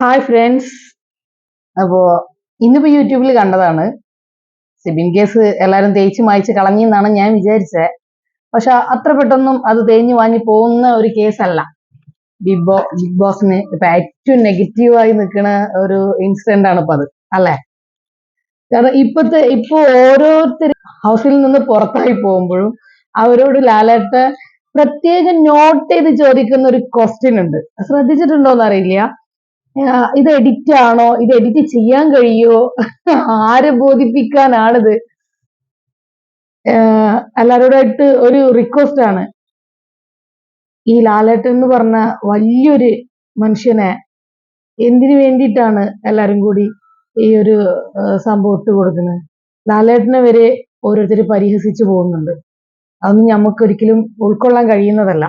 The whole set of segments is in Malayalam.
ഹായ് ഫ്രണ്ട്സ് അപ്പോ ഇന്നിപ്പോ യൂട്യൂബിൽ കണ്ടതാണ്. സിബിൻ കേസ് എല്ലാരും തേച്ച് മായ്ച്ച് കളഞ്ഞെന്നാണ് ഞാൻ വിചാരിച്ചത് പക്ഷെ അത്ര പെട്ടെന്നും അത് തേഞ്ഞു വാങ്ങി പോകുന്ന ഒരു കേസല്ല. ബിഗ് ബോ ബിഗ് ബോസിന് ഇപ്പൊ ഏറ്റവും നെഗറ്റീവായി നിൽക്കുന്ന ഒരു ഇൻസിഡന്റ് ആണ് ഇപ്പൊ അത് അല്ലെ? കാരണം ഇപ്പത്തെ ഇപ്പൊ ഓരോരുത്തർ ഹൗസിൽ നിന്ന് പുറത്തായി പോകുമ്പോഴും അവരോട് ലാലേട്ട പ്രത്യേകം നോട്ട് ചെയ്ത് ചോദിക്കുന്ന ഒരു ക്വസ്റ്റ്യൻ ഉണ്ട്. ശ്രദ്ധിച്ചിട്ടുണ്ടോന്ന് അറിയില്ല. ആ, ഇത് എഡിറ്റ് ആണോ? ഇത് എഡിറ്റ് ചെയ്യാൻ കഴിയോ ആരെ ബോധിപ്പിക്കാനാണിത്? എല്ലാവരോടായിട്ട് ഒരു റിക്വസ്റ്റ് ആണ്. ഈ ലാലേട്ടൻ എന്ന് പറഞ്ഞ വലിയൊരു മനുഷ്യനെ എന്തിനു വേണ്ടിയിട്ടാണ് എല്ലാരും കൂടി ഈ ഒരു സംഭവം ഇട്ട് കൊടുക്കുന്നത്? ലാലേട്ടനെ വരെ ഓരോരുത്തർ പരിഹസിച്ചു പോകുന്നുണ്ട്. അതൊന്നും നമുക്ക് ഒരിക്കലും ഉൾക്കൊള്ളാൻ കഴിയുന്നതല്ല.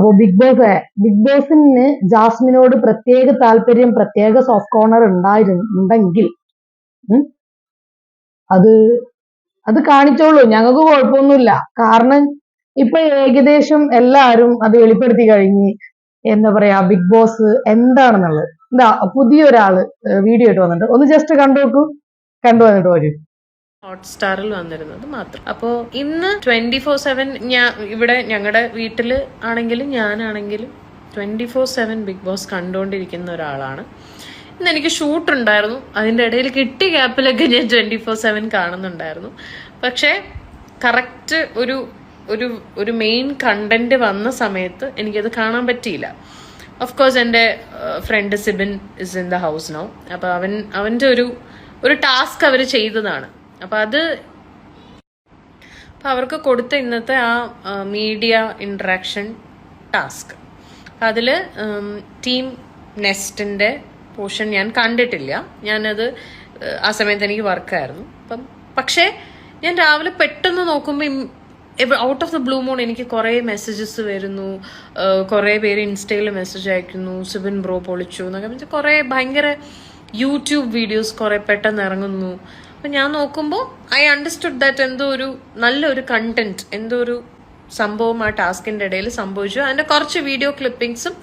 അപ്പൊ ബിഗ് ബോസ് ബിഗ് ബോസിന് ജാസ്മിനോട് പ്രത്യേക താല്പര്യം പ്രത്യേക സോഫ്റ്റ് കോർണർ ഉണ്ടായിരുന്നു ഉണ്ടെങ്കിൽ അത് അത് കാണിച്ചോളൂ. ഞങ്ങൾക്ക് കുഴപ്പമൊന്നുമില്ല. കാരണം ഇപ്പൊ ഏകദേശം എല്ലാവരും അത് വെളിപ്പെടുത്തി കഴിഞ്ഞ് എന്താ പറയാ ബിഗ് ബോസ് എന്താണെന്നുള്ളത്. എന്താ പുതിയൊരാൾ വീഡിയോ ഇട്ട് വന്നിട്ട്. ഒന്ന് ജസ്റ്റ് കണ്ടു നോക്കൂ. കണ്ടു വന്നിട്ട് വരൂ ഹോട്ട്സ്റ്റാറിൽ വന്നിരുന്നത് മാത്രം. അപ്പോ ഇന്ന് ട്വന്റി ഫോർ സെവൻ ഞാൻ ഇവിടെ ഞങ്ങളുടെ വീട്ടിൽ ആണെങ്കിലും ഞാനാണെങ്കിലും twenty four seven Bigg Boss കണ്ടുകൊണ്ടിരിക്കുന്ന ഒരാളാണ്. ഇന്ന് എനിക്ക് ഷൂട്ട് ഉണ്ടായിരുന്നു അതിന്റെ ഇടയിൽ കിട്ടിയ ഗ്യാപ്പിലൊക്കെ ഞാൻ ട്വന്റി ഫോർ സെവൻ കാണുന്നുണ്ടായിരുന്നു. പക്ഷേ കറക്റ്റ് ഒരു ഒരു ഒരു മെയിൻ കണ്ടന്റ് വന്ന സമയത്ത് എനിക്കത് കാണാൻ പറ്റിയില്ല. ഓഫ് കോഴ്സ് എന്റെ friend Sibin is in the house no അപ്പോൾ അവൻ അവന്റെ ഒരു ഒരു ടാസ്ക് അവർ ചെയ്തതാണ്. അപ്പം അത് അപ്പം അവർക്ക് കൊടുത്ത ഇന്നത്തെ ആ മീഡിയ ഇൻട്രാക്ഷൻ ടാസ്ക് അതിൽ ടീം നെസ്റ്റിന്റെ പോർഷൻ ഞാൻ കണ്ടിട്ടില്ല. ഞാനത് ആ സമയത്ത് എനിക്ക് വർക്കായിരുന്നു അപ്പം പക്ഷേ ഞാൻ രാവിലെ പെട്ടെന്ന് നോക്കുമ്പോൾ out of the blue moon എനിക്ക് കുറേ മെസ്സേജസ് വരുന്നു. കുറെ കുറേ പേര് ഇൻസ്റ്റയിൽ മെസ്സേജ് അയക്കുന്നു. സിബിൻ ബ്രോ പൊളിച്ചു എന്നൊക്കെ വെച്ചാൽ കുറേ ഭയങ്കര യൂട്യൂബ് വീഡിയോസ് കുറേ പെട്ടെന്ന് ഇറങ്ങുന്നു. അപ്പം ഞാൻ നോക്കുമ്പോൾ ഐ അണ്ടർസ്റ്റുഡ് ദാറ്റ് എന്തോ ഒരു നല്ലൊരു കണ്ടന്റ് എന്തോ ഒരു സംഭവം ആ ടാസ്കിന്റെ ഇടയിൽ സംഭവിച്ചു. അതിന്റെ കുറച്ച് വീഡിയോ ക്ലിപ്പിംഗ്സും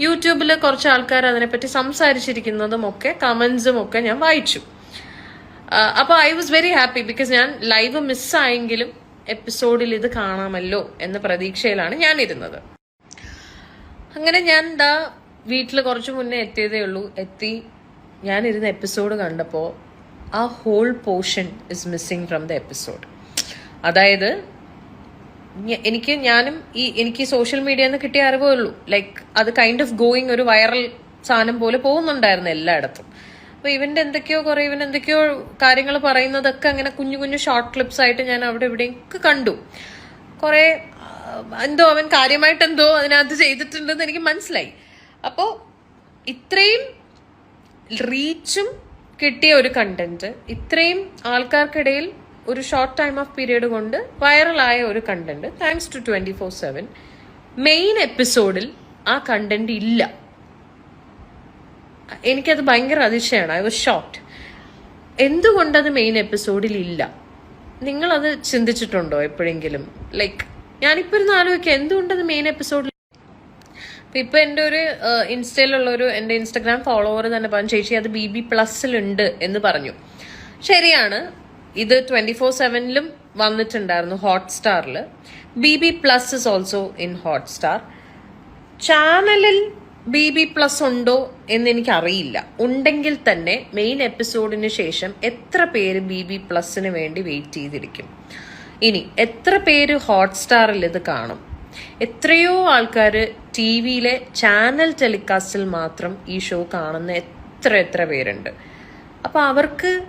യൂട്യൂബിൽ കുറച്ച് ആൾക്കാർ അതിനെപ്പറ്റി സംസാരിച്ചിരിക്കുന്നതും ഒക്കെ കമന്റ്സും ഒക്കെ ഞാൻ വായിച്ചു. അപ്പോൾ I was very happy because ഞാൻ ലൈവ് മിസ്സായെങ്കിലും എപ്പിസോഡിൽ ഇത് കാണാമല്ലോ എന്ന പ്രതീക്ഷയിലാണ് ഞാൻ ഇരുന്നത് അങ്ങനെ ഞാൻ എന്താ വീട്ടിൽ കുറച്ചു മുന്നേ എത്തിയതേ ഉള്ളൂ. എത്തി ഞാൻ ഇരുന്ന എപ്പിസോഡ് കണ്ടപ്പോൾ ആ whole portion is missing from the episode അതായത് എനിക്ക് ഞാനും ഈ എനിക്ക് സോഷ്യൽ മീഡിയയിൽ നിന്ന് കിട്ടിയ അറിവേ ഉള്ളൂ. ലൈക്ക് അത് കൈൻഡ് ഓഫ് ഗോയിങ് ഒരു വൈറൽ സാധനം പോലെ പോകുന്നുണ്ടായിരുന്നു എല്ലായിടത്തും. അപ്പൊ ഇവന്റെ എന്തൊക്കെയോ കുറെ ഇവൻ എന്തൊക്കെയോ കാര്യങ്ങൾ പറയുന്നതൊക്കെ അങ്ങനെ കുഞ്ഞു കുഞ്ഞു ഷോർട്ട് ക്ലിപ്സ് ആയിട്ട് ഞാൻ അവിടെ ഇവിടെയൊക്കെ കണ്ടു. കുറെ എന്തോ അവൻ കാര്യമായിട്ട് എന്തോ അതിനകത്ത് ചെയ്തിട്ടുണ്ടെന്ന് എനിക്ക് മനസ്സിലായി. അപ്പോൾ ഇത്രയും റീച്ചും കിട്ടിയ ഒരു കണ്ടന്റ് ഇത്രയും ആൾക്കാർക്കിടയിൽ ഒരു ഷോർട്ട് ടൈം ഓഫ് പീരീഡ് കൊണ്ട് വൈറലായ ഒരു content thanks to twenty four seven main എപ്പിസോഡിൽ ആ കണ്ടന്റ് ഇല്ല. എനിക്കത് ഭയങ്കര അതിശയമാണ്. ഐ വാസ് ഷോർട്ട് എന്തുകൊണ്ടത് മെയിൻ എപ്പിസോഡിൽ ഇല്ല? നിങ്ങളത് ചിന്തിച്ചിട്ടുണ്ടോ എപ്പോഴെങ്കിലും? ലൈക്ക് ഞാനിപ്പോൾ ഇരുന്ന് ആലോചിക്കുക എന്തുകൊണ്ടത് മെയിൻ എപ്പിസോഡിൽ അപ്പൊ ഇപ്പൊ എന്റെ ഒരു ഏഹ്, ഇൻസ്റ്റയിലുള്ള ഒരു എന്റെ ഇൻസ്റ്റഗ്രാം ഫോളോവർ തന്നെ പറഞ്ഞു ചേച്ചി അത് ബി ബി പ്ലസിലുണ്ട് എന്ന് പറഞ്ഞു. ശരിയാണ്. ഇത് ട്വന്റി ഫോർ സെവനിലും വന്നിട്ടുണ്ടായിരുന്നു ഹോട്ട്സ്റ്റാറിൽ B B plus is also in Hotstar. ചാനലിൽ ബി ബി പ്ലസ് ഉണ്ടോ എന്ന് എനിക്ക് അറിയില്ല ഉണ്ടെങ്കിൽ തന്നെ മെയിൻ എപ്പിസോഡിന് ശേഷം എത്ര പേര് ബി ബി പ്ലസിന് വേണ്ടി വെയിറ്റ് ചെയ്തിരിക്കും. ഇനി എത്ര പേര് ഹോട്ട്സ്റ്റാറിൽ ഇത് കാണും? എത്രയോ ആൾക്കാർ ടി വിയിലെ ചാനൽ ടെലികാസ്റ്റിൽ മാത്രം ഈ ഷോ കാണുന്ന എത്ര എത്ര പേരുണ്ട്. അപ്പോൾ അവർക്ക്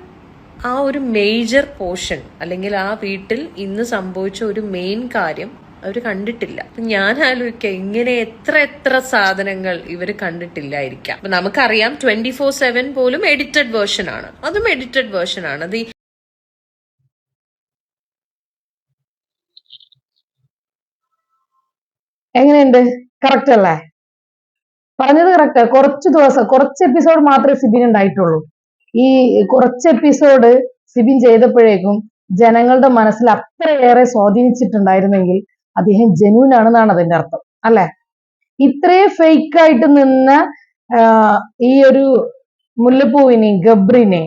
ആ ഒരു മേജർ പോർഷൻ അല്ലെങ്കിൽ ആ വീട്ടിൽ ഇന്ന് സംഭവിച്ച ഒരു മെയിൻ കാര്യം അവർ കണ്ടിട്ടില്ല. അപ്പം ഞാൻ ആലോചിക്കുക ഇങ്ങനെ എത്ര എത്ര സാധനങ്ങൾ ഇവർ കണ്ടിട്ടില്ലായിരിക്കാം. അപ്പം നമുക്കറിയാം ട്വന്റി ഫോർ സെവൻ പോലും എഡിറ്റഡ് വേർഷൻ ആണ്. അതും എഡിറ്റഡ് വേർഷൻ ആണ്. അത് ഈ എങ്ങനെയുണ്ട്? കറക്റ്റ് അല്ലേ? പറഞ്ഞത് കറക്റ്റ് കുറച്ച് ദിവസം കുറച്ച് എപ്പിസോഡ് മാത്രമേ സിബിൻ ഉണ്ടായിട്ടുള്ളൂ. ഈ കുറച്ച് എപ്പിസോഡ് സിബിൻ ചെയ്തപ്പോഴേക്കും ജനങ്ങളുടെ മനസ്സിൽ അത്രയേറെ സ്വാധീനിച്ചിട്ടുണ്ടായിരുന്നെങ്കിൽ അദ്ദേഹം ജനുവിൻ ആണെന്നാണ് അതിന്റെ അർത്ഥം. അല്ലെ? ഇത്രയും ഫേക്ക് ആയിട്ട് നിന്ന ഈ ഒരു മുല്ലപ്പൂവിനെ ഗബ്രിനെ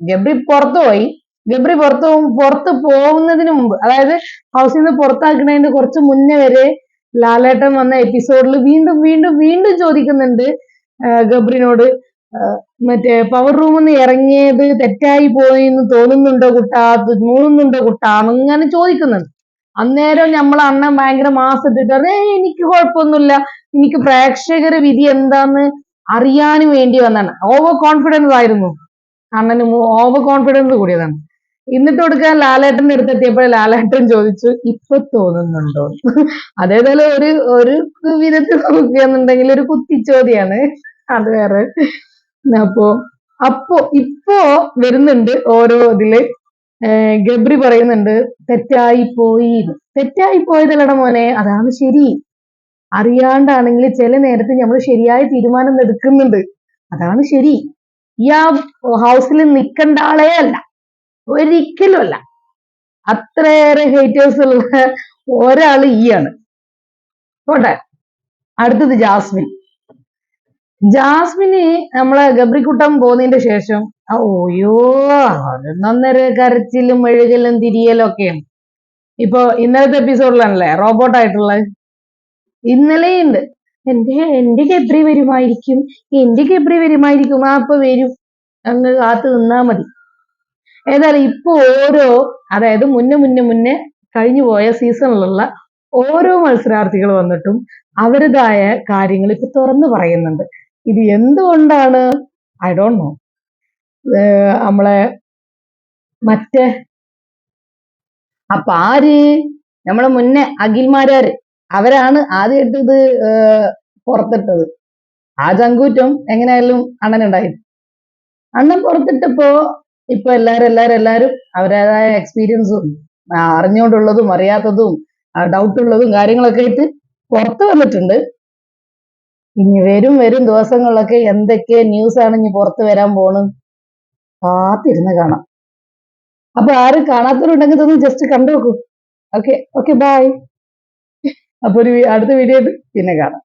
ഗബ്രി പുറത്തു പോയി. ഗബ്രി പുറത്തു പുറത്ത് പോകുന്നതിന് മുമ്പ് അതായത് ഹൗസിൽ നിന്ന് പുറത്താക്കുന്നതിന്റെ കുറച്ച് മുന്നേ വരെ ലാലേട്ടൻ വന്ന എപ്പിസോഡിൽ വീണ്ടും വീണ്ടും വീണ്ടും ചോദിക്കുന്നുണ്ട് ഗബ്രിനോട്. മറ്റേ പവർ റൂമിൽ നിന്ന് ഇറങ്ങിയത് തെറ്റായി പോയി എന്ന് തോന്നുന്നുണ്ടോ കുട്ടാ? തോന്നുന്നുണ്ടോ കുട്ടാ? അങ്ങനെ ചോദിക്കുന്നുണ്ട്. അന്നേരം നമ്മൾ അണ്ണൻ ഭയങ്കര മാസം ഇട്ടിട്ട് പറഞ്ഞു, എനിക്ക് കുഴപ്പമൊന്നുമില്ല. എനിക്ക് പ്രേക്ഷകര വിധി എന്താന്ന് അറിയാനും വേണ്ടി വന്നാണ് ഓവർ കോൺഫിഡൻസ് ആയിരുന്നു. അണ്ണന് ഓവർ കോൺഫിഡൻസ് കൂടിയതാണ്. എന്നിട്ട് കൊടുക്കാൻ ലാലേട്ടൻ അടുത്തെത്തിയപ്പോൾ ലാലേട്ടൻ ചോദിച്ചു ഇപ്പൊ തോന്നുന്നുണ്ടോ? അതേപോലെ ഒരു ഒരു വിധത്തിൽ നോക്കുകയെന്നുണ്ടെങ്കിൽ ഒരു കുത്തിച്ചോദ്യാണ്. അത് വേറെ. അപ്പോ അപ്പോ ഇപ്പോ വരുന്നുണ്ട് ഓരോ ഇതിൽ. ഗബ്രി പറയുന്നുണ്ട് തെറ്റായി പോയി. തെറ്റായി പോയതല്ലട മോനെ അതാണ് ശരി. അറിയാണ്ടാണെങ്കിൽ ചില നേരത്ത് നമ്മൾ ശരിയായ തീരുമാനം എടുക്കുന്നുണ്ട്. അതാണ് ശരി. ഈ ആ ഹൗസിൽ നിൽക്കേണ്ട ആളേ അല്ല. ഒരിക്കലും അല്ല അത്രയേറെ ഹേറ്റേഴ്സ് ഉള്ള ഒരാൾ ആണ്. പോട്ടെ. അടുത്തത് ജാസ്മിൻ. ജാസ്മിന് നമ്മളെ ഗബ്രിക്കുട്ടം പോന്നതിന്റെ ശേഷം ഓയോ ഒന്നൊന്നര കരച്ചിലും മെഴുകലും തിരിയലും ഒക്കെയാണ്. ഇപ്പൊ ഇന്നലത്തെ എപ്പിസോഡിലാണല്ലേ റോബോട്ട് ആയിട്ടുള്ളത്? ഇന്നലെയുണ്ട് എന്റെ എന്റെ ഗബ്രി വരുമായിരിക്കും എന്റെ ഗബ്രി വരുമായിരിക്കും ആ അപ്പൊ വരും. അങ്ങ് കാത്തു നിന്നാ മതി. ഏതായാലും ഇപ്പൊ ഓരോ അതായത് മുന്നേ മുന്നേ മുന്നേ കഴിഞ്ഞു പോയ സീസണിലുള്ള ഓരോ മത്സരാർത്ഥികൾ വന്നിട്ടും അവരുടേതായ കാര്യങ്ങൾ ഇപ്പൊ തുറന്നു പറയുന്നുണ്ട്. ഇത് എന്തുകൊണ്ടാണ്? ഐ ഡോണ്ട് നോ നമ്മളെ മറ്റേ അപ്പൊ ആര്? നമ്മളെ മുന്നേ അഖിൽമാരാര്. അവരാണ് ആദ്യമായിട്ട് ഇത് പുറത്തിട്ടത്. ആ ചങ്കൂറ്റം എങ്ങനെയായാലും അണ്ണനുണ്ടായി അണ്ണൻ പുറത്തിട്ടപ്പോ ഇപ്പൊ എല്ലാരും എല്ലാരും എല്ലാരും അവരുടേതായ എക്സ്പീരിയൻസും അറിഞ്ഞുകൊണ്ടുള്ളതും അറിയാത്തതും ഡൗട്ട് ഉള്ളതും കാര്യങ്ങളൊക്കെ ആയിട്ട് പുറത്ത് വന്നിട്ടുണ്ട്. ഇനി വരും വരും ദിവസങ്ങളിലൊക്കെ എന്തൊക്കെ ന്യൂസ് ആണ് ഇനി പുറത്ത് വരാൻ പോണ് കാത്തിരുന്ന് കാണാം. അപ്പൊ ആരും കാണാത്തവരുണ്ടെങ്കിൽ ഇതൊന്ന് ജസ്റ്റ് കണ്ടു നോക്കൂ. ഓക്കെ ഓക്കെ ബായ് അപ്പൊ ഒരു അടുത്ത വീഡിയോ പിന്നെ കാണാം.